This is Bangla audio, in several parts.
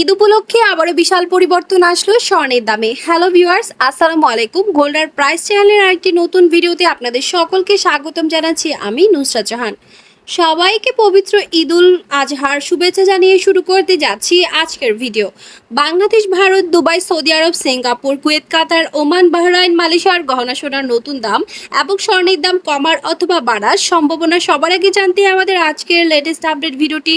ঈদ উপলক্ষে আবারও বিশাল পরিবর্তন আসলো স্বর্ণের দামে। হ্যালো ভিউয়ার্স আসসালামু আলাইকুম। গোল্ডার প্রাইস চ্যানেলের আরেকটি নতুন ভিডিওতে আপনাদের সকলকে স্বাগতম জানাচ্ছি আমি নুসরা জাহান। সবাইকে পবিত্র ঈদুল আজহার শুভেচ্ছা জানিয়ে শুরু করতে যাচ্ছি আজকের video. Bangladesh, Bharat, Dubai, Saudi Arab, Singapore, Kuwait, Qatar, Oman, Bahrain, মালয়েশিয়ার গহনা সোনার নতুন দাম এবং স্বর্ণের দাম কমার অথবা বাড়ার সম্ভাবনা সবার আগে জানতে আমাদের আজকের লেটেস্ট আপডেট ভিডিওটি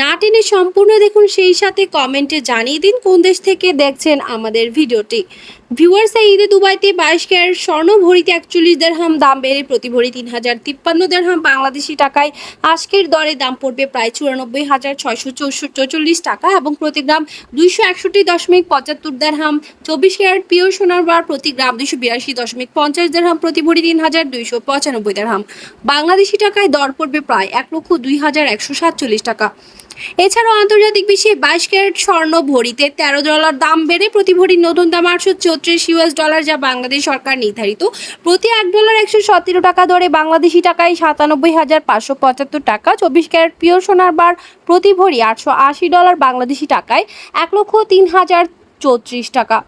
না টেনে সম্পূর্ণ দেখুন, সেই সাথে কমেন্টে জানিয়ে দিন কোন দেশ থেকে দেখছেন আমাদের ভিডিওটি। ভিউয়ার্স এই ঈদে দুবাইতে বাইশ ক্যারেট স্বর্ণ ভরিতে একচল্লিশ দেড়হাম দাম বেড়ে প্রতি ভরি তিন হাজার তিপ্পান্ন দেড়হাম বাংলাদেশি টাকায়। আজকের দরে দাম পড়বে প্রায় চুরানব্বই হাজার ছয়শো চৌচল্লিশ টাকা এবং প্রতি গ্রাম দুইশো একষট্টি দশমিক পঁচাত্তর দেড়হাম। চব্বিশ ক্যারেট পিওর সোনার বার প্রতি গ্রাম দুইশো বিরাশি দশমিক পঞ্চাশ দেড়হাম, প্রতি ভরি তিন হাজার দুইশো পঁচানব্বই দেড়হাম। বাংলাদেশি টাকায় দর পড়বে প্রায় এক লক্ষ দুই হাজার একশো সাতচল্লিশ টাকা। এছাড়াও আন্তর্জাতিক বিশ্বে বাইশ ক্যারেট স্বর্ণ ভরিতে তেরো ডলার দাম বেড়ে প্রতি ভরির নতুন দাম আটশো চৌত্রিশ ইউএস ডলার যা বাংলাদেশ সরকার নির্ধারিত। প্রতি এক ডলার একশো সতেরো টাকা ধরে বাংলাদেশি টাকায় সাতানব্বই হাজার পাঁচশো পঁচাত্তর টাকা চব্বিশ ক্যারেট পিওর সোনার বার প্রতি ভরি আটশো আশি ডলার বাংলাদেশি টাকায় এক লক্ষ তিন হাজার চৌত্রিশ টাকা।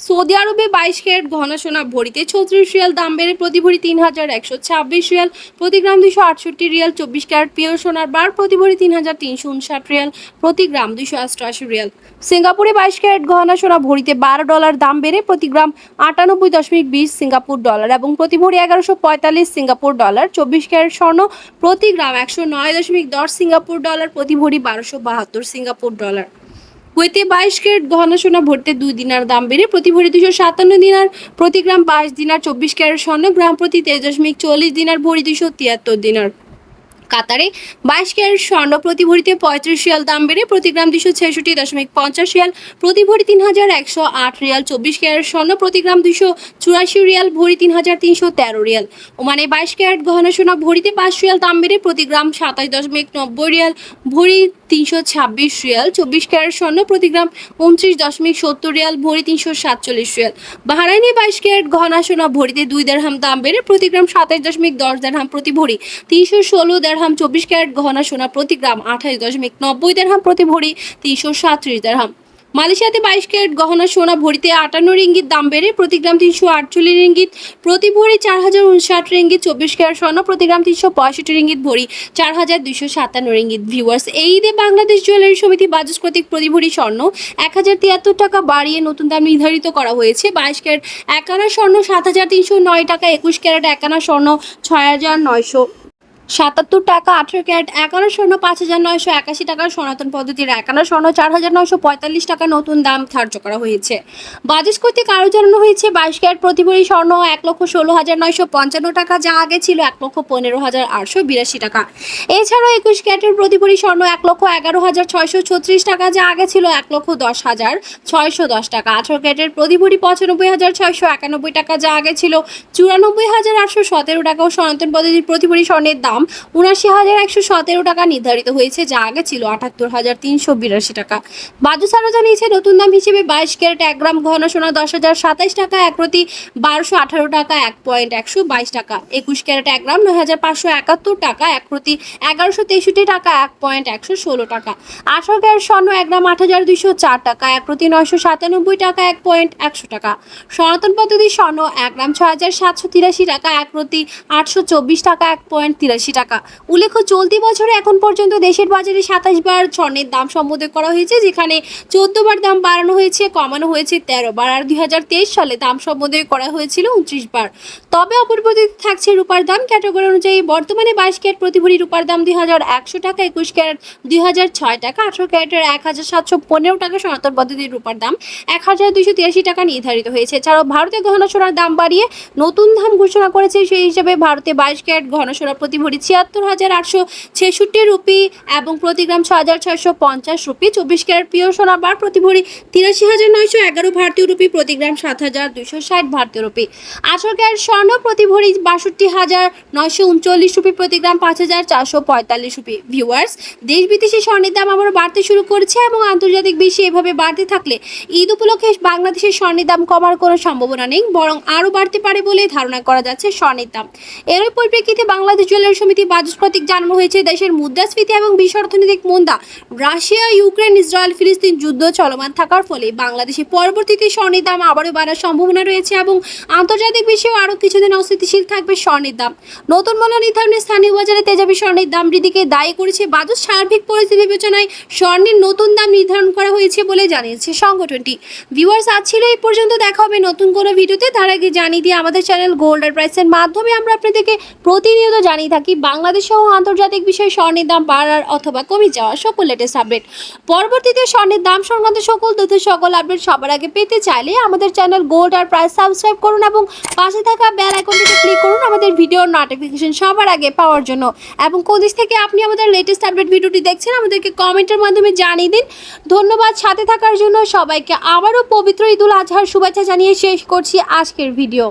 সৌদি আরবে বাইশ ক্যারেট ঘন সোনা ভরিতে ছত্রিশ রিয়াল, দাম বেড়ে প্রতি ভরি তিন হাজার একশো ছাব্বিশ রিয়াল। প্রতি গ্রাম দুশো আটষট্টি রিয়াল, চব্বিশ ক্যারেট পিওর সোনার বার প্রতি ভরি তিন হাজার তিনশো উনষাট রিয়াল, প্রতি গ্রাম দুশো অষ্টআশি রিয়াল। সিঙ্গাপুরে বাইশ ক্যারেট গহনা সোনা ভরিতে বারো ডলার, দাম বেড়ে প্রতি গ্রাম আটানব্বই দশমিক বিশ সিঙ্গাপুর ডলার এবং প্রতি ভরি এগারোশো পঁয়তাল্লিশ সিঙ্গাপুর ডলার, চব্বিশ ক্যারেট স্বর্ণ প্রতি গ্রাম একশো নয় দশমিক দশ সিঙ্গাপুর ডলার প্রতি ভরি বারোশো বাহাত্তর সিঙ্গাপুর ডলার। কুয়েতে বাইশ ক্যারেট গহনা সোনা ভরতে দুই দিনার দাম বেড়ে প্রতি ভরি দুশো সাতান্ন দিনার প্রতি গ্রাম বাইশ দিনার চব্বিশ ক্যারেট স্বর্ণ, গ্রাম প্রতি তেইশ দশমিক চল্লিশ দিনার ভরি দুশো তিয়াত্তর দিনার। কাতারে বাইশ ক্যারেট স্বর্ণ প্রতি ভরিতে পঁয়ত্রিশ রিয়াল দাম বেড়ে প্রতি গ্রাম দুশো ছেষট্টি দশমিক পঞ্চাশ রিয়াল প্রতি ভরি তিন হাজার একশো আট রিয়াল, চব্বিশ ক্যারেট স্বর্ণ, প্রতি গ্রাম দুশো চুরাশি রিয়াল, ভরি তিন হাজার তিনশো তেরো রিয়াল। ওমানে বাইশ ক্যারেট গহনা সোনা ভরিতে পাঁচ রিয়াল দাম বেড়ে প্রতি গ্রাম সাতাশ দশমিক নব্বই রিয়াল, ভরি তিনশো ছাব্বিশ রিয়াল, চব্বিশ ক্যারেট স্বর্ণ প্রতি গ্রাম উনত্রিশ দশমিক সত্তর রিয়াল, ভরি তিনশো সাতচল্লিশ রিয়াল। বাহারাইনে বাইশ ক্যারেট গহনা সোনা, ভরিতে দুই দেড়হাম দাম বেড়ে প্রতি গ্রাম সাতাশ দশমিক দশ দেড়হাম প্রতি ভরি। তিনশো ষোলো দেড়হাম, চব্বিশ ক্যারেট গহনা সোনা প্রতি গ্রাম আঠাশ দশমিক নব্বই দেড়হাম প্রতি ভরি, তিনশো সাতত্রিশ দেড়হাম। মালয়েশিয়াতে বাইশ ক্যারেট গহনা, সোনা ভরিতে আটান্ন রিঙ্গিত, দাম বেড়ে প্রতি গ্রাম তিনশো আটচল্লিশ রিঙ্গিত। প্রতি ভরি চার হাজার উনষাট রিঙ্গিত, চব্বিশ ক্যারেট স্বর্ণ, প্রতি গ্রাম তিনশো পঁয়ষট্টি রিঙ্গিত ভরি চার হাজার দুইশো সাতান্ন রিঙ্গিত ভিউয়ার্স। এই ঈদে বাংলাদেশ জুয়েলারি সমিতি বাজাজ কর্তৃক প্রতি ভরি স্বর্ণ এক হাজার তিয়াত্তর টাকা বাড়িয়ে নতুন দাম নির্ধারিত করা হয়েছে। বাইশ ক্যারেট একানা স্বর্ণ সাত হাজার তিনশো নয় টাকা, একুশ ক্যারেট একানা স্বর্ণ ছয় হাজার নয়শো সাতাত্তর টাকা, আঠেরো ক্যারেট, একান্ন স্বর্ণ, পাঁচ হাজার নয়শো একাশি টাকার সনাতন পদ্ধতির একান্ন স্বর্ণ, চার হাজার নয়শো পঁয়তাল্লিশ টাকা নতুন দাম ধার্য করা হয়েছে। বাজাজ কর্তৃক আরও জানানো হয়েছে, বাইশ ক্যারেট প্রতি ভরি স্বর্ণ, এক লক্ষ ষোলো হাজার নয়শো পঞ্চান্ন টাকা, যা আগে ছিল এক লক্ষ পনেরো হাজার আটশো বিরাশি টাকা। এছাড়াও একুশ ক্যারেটের প্রতি ভরি স্বর্ণ, এক লক্ষ এগারো হাজার ছয়শো ছত্রিশ টাকা, যা আগে ছিল এক লক্ষ দশ হাজার ছয়শো দশ টাকা। আঠারো ক্যারেটের প্রতি ভরি পঁচানব্বই হাজার ছয়শো একানব্বই টাকা, যা আগে ছিল চুরানব্বই হাজার আটশো সতেরো টাকা ও সনাতন পদ্ধতির প্রতি ভরি স্বর্ণের দাম উনাশি হাজার একশো সতেরো টাকা নির্ধারিত হয়েছে, যা আগে ছিল আটাত্তর হাজার তিনশো বিরাশি টাকা। বাজু সারা জানিয়েছে নতুন দাম হিসেবে বাইশ ক্যারেট এক গ্রাম ঘন সোনা দশ হাজার সাতাইশ টাকা, এক প্রতি বারোশো আঠারো টাকা, এক পয়েন্ট একশো বাইশ টাকা। একুশ ক্যারেট এক গ্রাম নয় হাজার পাঁচশো একাত্তর টাকা, এক প্রতি এগারোশো তেষট্টি টাকা, এক পয়েন্ট একশো ষোলো টাকা। আঠারো ক্যারেট স্বর্ণ এক গ্রাম আট হাজার দুইশো চার টাকা, এক প্রতি নয়শো সাতানব্বই টাকা, এক পয়েন্ট একশো টাকা। সনাতন পদ্ধতি স্বর্ণ এক গ্রাম ছ হাজার সাতশো তিরাশি টাকা, এক প্রতি আটশো চব্বিশ টাকা, এক পয়েন্ট তিরাশি টাকা। উল্লেখ্য, চলতি বছরে এখন পর্যন্ত দেশের বাজারে সাতাশ বার স্বর্ণের দাম সম্বোধন করা হয়েছে, যেখানে চোদ্দ বার দাম বাড়ানো হয়েছে, কমানো হয়েছে তেরো বার। আর দুই হাজার তেইশ সালে দাম সম্বোধন করা হয়েছিল উনত্রিশ বার। তবে অপরিবর্তিত থাকছে রূপার দাম। ক্যাটাগরি অনুযায়ী বর্তমানে বাইশ ক্যারেট প্রতি ভরি রূপার দাম দুই হাজার একশো টাকা, একুশ ক্যারেট দুই হাজার ছয় টাকা, আঠারো ক্যারেটের এক হাজার সাতশো পনেরো টাকা সনাতন পদ্ধতির রূপার দাম এক হাজার দুইশো তিরাশি টাকা নির্ধারিত হয়েছে। এছাড়াও ভারতে গহনা সোনার দাম বাড়িয়ে নতুন দাম ঘোষণা করেছে। সেই হিসাবে ভারতে বাইশ ক্যারেট গহনা সোনা প্রতি ভরি ছিয়াত্তর হাজার আটশো ছেষট্টি রুপি এবং প্রতি গ্রাম ছ হাজার ছয়শো পঞ্চাশ রুপি। চব্বিশ ক্যারেট পিওর সোনা বার প্রতি ভরি তিরাশি হাজার নয়শো এগারো ভারতীয় রুপি, প্রতি গ্রাম সাত হাজার দুইশো ষাট ভারতীয় রুপি। আঠারো ক্যারেট স্বর্ণ প্রতি ভরি বাষট্টি হাজার নয়শো উনচল্লিশ রুপি, প্রতি গ্রাম পাঁচ হাজার চারশো পঁয়তাল্লিশ রুপি। ভিউয়ার্স, দেশ বিদেশি স্বর্ণের দাম আবারও বাড়তে শুরু করেছে এবং আন্তর্জাতিক বিশ্বে এভাবে বাড়তে থাকলে ঈদ উপলক্ষে বাংলাদেশের স্বর্ণের দাম কমার কোনো সম্ভাবনা নেই, বরং আরও বাড়তে পারে বলে ধারণা করা যাচ্ছে স্বর্ণের দাম। এরই পরিপ্রেক্ষিতে বাংলাদেশ জুয়েলারি সমিতি প্রতীক জানানো হয়েছে। দেশের মুদ্রাস্ফীতি এবং বিশ্ব অর্থনৈতিক মন্দা, রাশিয়া, ইউক্রেন, ইসরায়েল, ফিলিস্তিন যুদ্ধ চলমান থাকার ফলে বাংলাদেশে পরবর্তীতে স্বর্ণের দাম আবারও বাড়ার সম্ভাবনা রয়েছে এবং আন্তর্জাতিক বিশ্বেও আরও কিছুদিন অস্থিতিশীল থাকবে স্বর্ণের দাম নতুন মূল্য নির্ধারণে স্থানীয় বাজারে তেজাবি স্বর্ণের দাম বৃদ্ধিকে দায়ী করেছে বাজেট সার্বিক পরিস্থিতি বিবেচনায় স্বর্ণের নতুন দাম নির্ধারণ করা হয়েছে বলে জানিয়েছে সংগঠনটি। ভিউয়ার্স, আজ ছিল এই পর্যন্ত, দেখা হবে নতুন কোনো ভিডিওতে। তার আগে জানিয়ে দিয়ে আমাদের চ্যানেল গোল্ড আর প্রাইসের মাধ্যমে আমরা আপনাদেরকে প্রতিনিয়ত জানিয়ে থাকি বাংলাদেশ সহ আন্তর্জাতিক বিষয়ে স্বর্ণের দাম বাড়ার অথবা কমে যাওয়া সকল লেটেস্ট আপডেট পরবর্তীতে স্বর্ণের দাম সংক্রান্ত সকল তথ্য, সকল আপডেট সবার আগে পেতে চাইলে আমাদের চ্যানেল গোল্ড আর প্রাইস সাবস্ক্রাইব করুন এবং পাশে থাকা বেল আইকনটিতে ক্লিক করুন আমাদের ভিডিওর নোটিফিকেশন সবার আগে পাওয়ার জন্য। এবং কোন দেশ থেকে আপনি আমাদের লেটেস্ট আপডেট ভিডিওটি দেখছেন, আমাদেরকে কমেন্টের মাধ্যমে জানিয়ে দিন। ধন্যবাদ সাথে থাকার জন্য সবাইকে আবারও পবিত্র ঈদুল আজহার শুভেচ্ছা জানিয়ে শেষ করছি আজকের ভিডিও